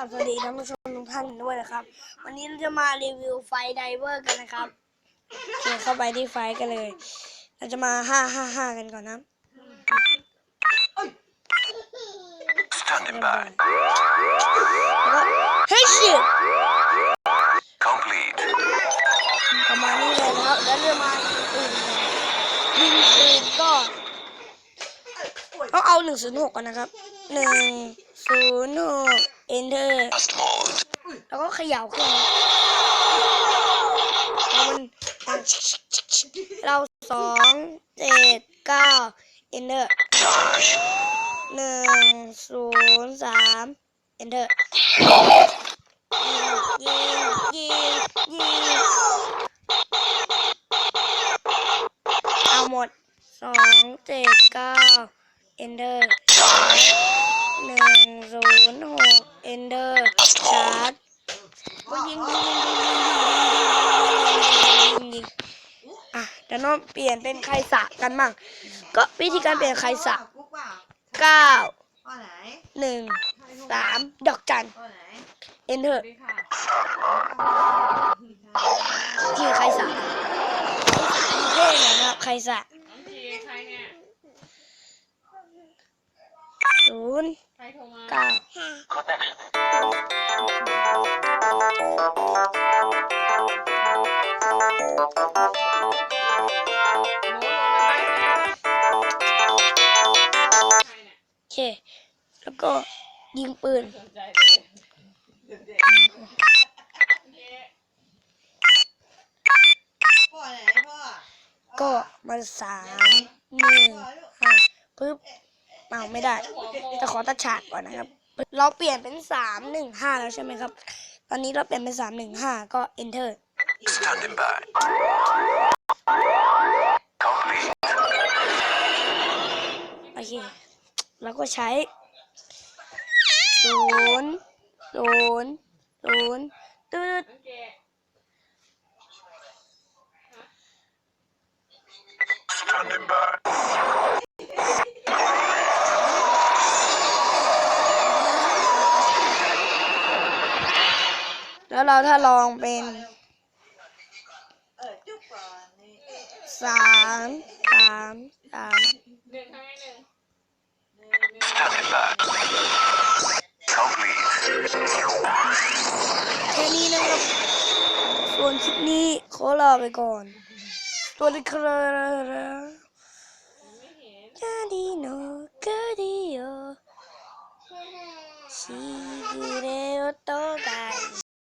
ราบสวัสดีท่านผู้ชมทุกท่านด้วยนะครับ วันนี้เราจะมารีวิวไฟไดเวอร์กันนะครับโอเคเข้าไปที่ไฟกันเลย เราจะมาห้าห้าห้ากันก่อนนะ Standing by. แล้วก็เฮ้ยชิต Complete. ประมาณนี้เลยนะครับ แล้วเรื่องมาอื่นยิงปืนก็ต้องเอาหนึ่งศูนย์หกก่อนนะครับหนึ่งศูนย์หก enter Fast mode. แล้วก็เขย่าขึ้นแล้วมันดังเราสองเจ็ดเก้า enter Charge. หนึ่งศูนย์สาม enter ยิงยิงยิงเอาหมดสองเจ็ดเก้า enter Charge. หนึ่งศู เอนเดอร์ชาร์ดก็ยิงยิงยิงยิงอะเดี๋ยวน้องเปลี่ยนเป็นไคสะกันมั่งก็วิธีการเปลี่ยนไคสะเก้าหนึ่งสามดอกจันเอนเดอร์ที่ไคสะเท่หน่อยนะครับไคสะ ศูนย์ใครโทรมาเก้า Connection. โน้ตลงมาได้ไหมใครเนี่ยโอเค แล้วก็ยิงปืน สนใจเลยเด็กๆโอเคพ่อไหนพ่อก็มาสามหนึ่งห้าปึ๊บ เอาไม่ได้หัวโมจะขอตัดฉากก่อนนะครับ เราเปลี่ยนเป็นสามหนึ่งห้าแล้วใช่ไหมครับ ตอนนี้เราเปลี่ยนเป็นสามหนึ่งห้าก็ enter Standing by. Complete. โอเค แล้วก็ใช้ศูนย์ศูนย์ศูนย์ตืด แล้วเราถ้าลองเป็นสามสามสามแค่นี้นะครับ ส่วนคลิปนี้ขอลาไปก่อนตัวดีครับกดีโนกดีโอชีวิตโตกา